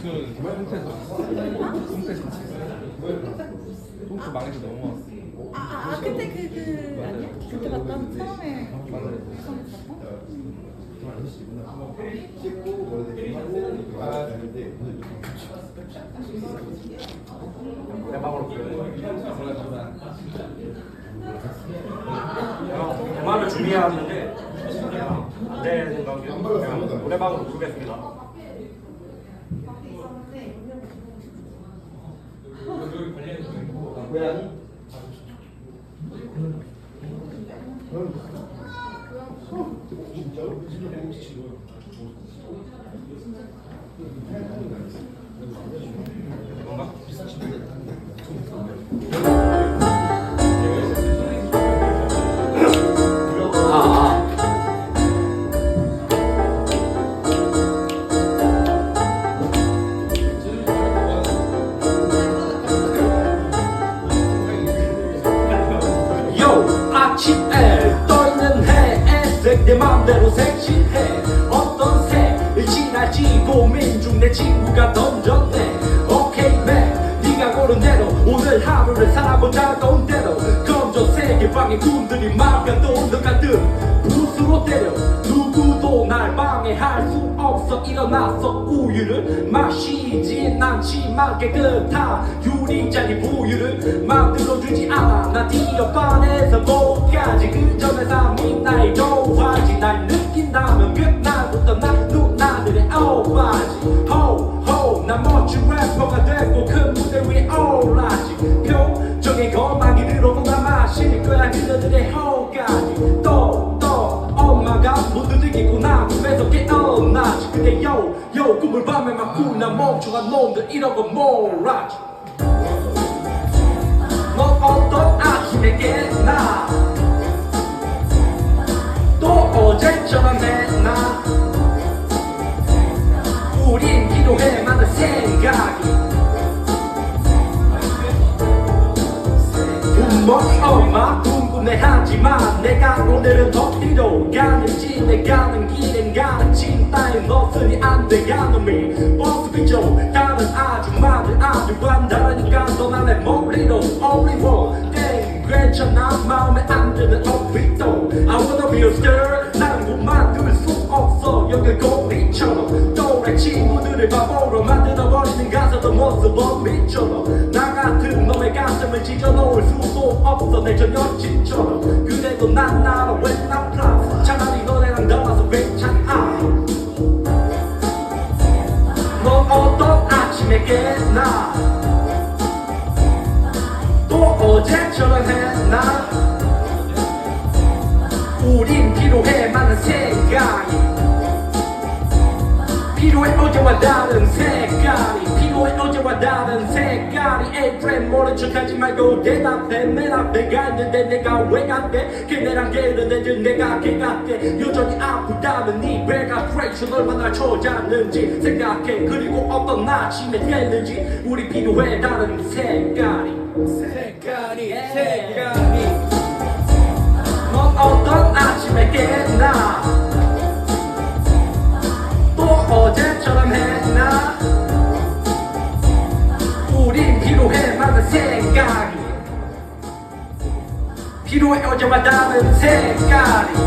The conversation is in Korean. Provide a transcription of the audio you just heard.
그 홍태 망해서 넘어왔어. 아, 아, 아 그때 그, 그, 아니야? 그때 봤던 처음에 노래방으로 부르겠습니다. 요 던졌네. 오케이 맨. 네가 고른 대로 오늘 하루를 살아보자고 대로 검정 방에 꿈들이 맘과 또는 가득 붓으로 때려 누구도 날 방해할 수 없어. 일어나서 우유를 마시진 않지만 깨끗한 유리잔이 우유를 만들어주지 않아. 나 디어반에서 뭐까지 그 멋진 래퍼가 되고 큰 무대 위에 올라지 거막이 늘어도 나 마실 거야 그녀들의 호까지 또또 엄마가 모두 느끼고 나. 꿈에서 깨어나지. 근데 요 요 꿈을 밤에 막고 나 멍청한 놈들 이러고 몰라지. 너 어떤 아침에 깨나 궁금해하지만 내가 오늘은 어디로 가는지 내 가는 길엔 가는 진따윈 없으니 안 돼 가놈이 모습이죠 다른 아줌마들 아주 관다라니까 너만의 머리로 어리워 땡 괜찮아 마음에 안 드는 오빛도 I wanna be a star 난 그만둘 수 없어 여기 고리처럼 또래 친구들을 바보로 만들어버리는 가사도 모습 범미처럼 나 같은 놈의 가슴을 찢어놓을 수 도 없어 내 전 여친처럼 그래도 난 나로 왜나 플러스 차라리 너네랑 달라서 괜찮아 넌 어떤 아침에 깨나 또 어제처럼 해나 우린 필요해 많은 생각이 필요해 어제와 다른 색깔이 필요해 다른 색깔이 프렌 모른 척하지 말고 대답해. 맨 앞에 가 있는데 내가 왜 갔대? 걔네랑 게르는데 내가 걔 같대. 여전히 아프다는 네 배가 프레이션 얼마나 초졌는지 생각해. 그리고 어떤 아침에 됐는지 우리 필요해. 다른 색깔이. 색깔이 색깔이. 넌 어떤 우린 필요해 많은 생각이. 필요해 어제와 다른 색깔이